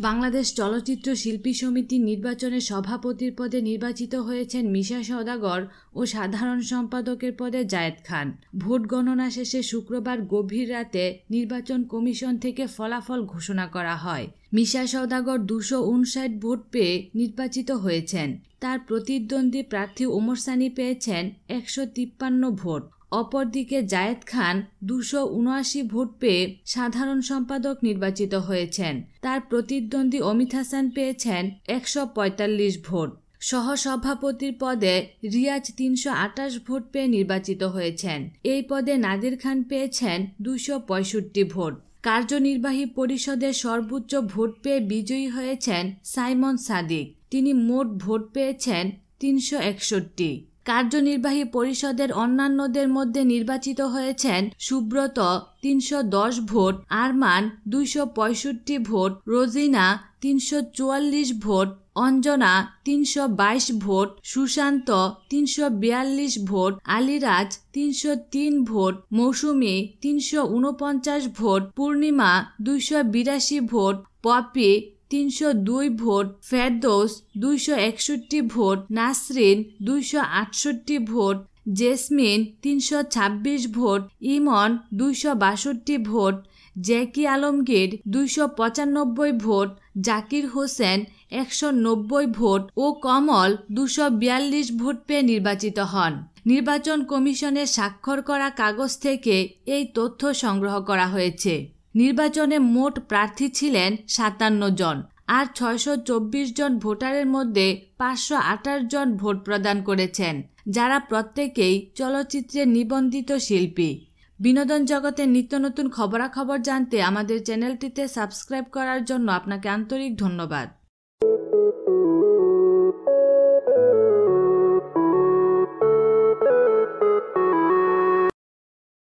বাংলাদেশ চলচ্চিত্র শিল্পী সমিতির নির্বাচনে সভাপতির পদে নির্বাচিত হয়েছেন মিশা সওদাগর ও সাধারণ সম্পাদকের পদে জায়েদ খান। ভোট গণনা শেষে শুক্রবার গভীর রাতে নির্বাচন কমিশন থেকে ফলাফল ঘোষণা করা হয়। মিশা সওদাগর দুশো উনষাট ভোট পেয়ে নির্বাচিত হয়েছেন। তার প্রতিদ্বন্দ্বী প্রার্থী ওমর সানি পেয়েছেন একশো তিপ্পান্ন ভোট। অপরদিকে জায়েদ খান দুশো উনআশি ভোট পেয়ে সাধারণ সম্পাদক নির্বাচিত হয়েছেন। তার প্রতিদ্বন্দ্বী অমিত হাসান পেয়েছেন একশো পঁয়তাল্লিশ ভোট। সহসভাপতির পদে রিয়াজ তিনশো আটাশ ভোট পেয়ে নির্বাচিত হয়েছেন। এই পদে নাদির খান পেয়েছেন দুশো পঁয়ষট্টি ভোট। কার্যনির্বাহী পরিষদের সর্বোচ্চ ভোট পেয়ে বিজয়ী হয়েছেন সাইমন সাদিক। তিনি মোট ভোট পেয়েছেন তিনশো একষট্টি। কার্যনির্বাহী পরিষদের অন্যান্যদের মধ্যে নির্বাচিত হয়েছেন সুব্রত, তিনশো দশ ভোট, আরমান, দুইশো পঁয়ষট্টি ভোট, রোজিনা, তিনশো চুয়াল্লিশ ভোট, অঞ্জনা, তিনশো বাইশ ভোট, সুশান্ত, তিনশো বিয়াল্লিশ ভোট, আলিরাজ, তিনশো তিন ভোট, মৌসুমি, তিনশো উনপঞ্চাশ ভোট, পূর্ণিমা, দুইশো বিরাশি ভোট, পপি তিনশো দুই ভোট, ফেরদৌস দুইশো একষট্টি ভোট, নাসরিন দুইশো আটষট্টি ভোট, জেসমিন তিনশো ছাব্বিশ ভোট, ইমন দুইশো বাষট্টি ভোট জ্যাকি আলমগীর দুইশো পঁচানব্বই ভোট, জাকির হোসেন একশো নব্বই ভোট ও কমল দুশো বিয়াল্লিশ ভোট পেয়ে নির্বাচিত হন। নির্বাচন কমিশনের স্বাক্ষর করা কাগজ থেকে এই তথ্য সংগ্রহ করা হয়েছে। নির্বাচনে মোট প্রার্থী ছিলেন সাতান্ন জন আর ছয়শো চব্বিশ জন ভোটারের মধ্যে পাঁচশো আঠাশ জন ভোট প্রদান করেছেন, যারা প্রত্যেকেই চলচ্চিত্রে নিবন্ধিত শিল্পী। বিনোদন জগতের নিত্য নতুন খবরাখবর জানতে আমাদের চ্যানেলটিতে সাবস্ক্রাইব করার জন্য আপনাকে আন্তরিক ধন্যবাদ।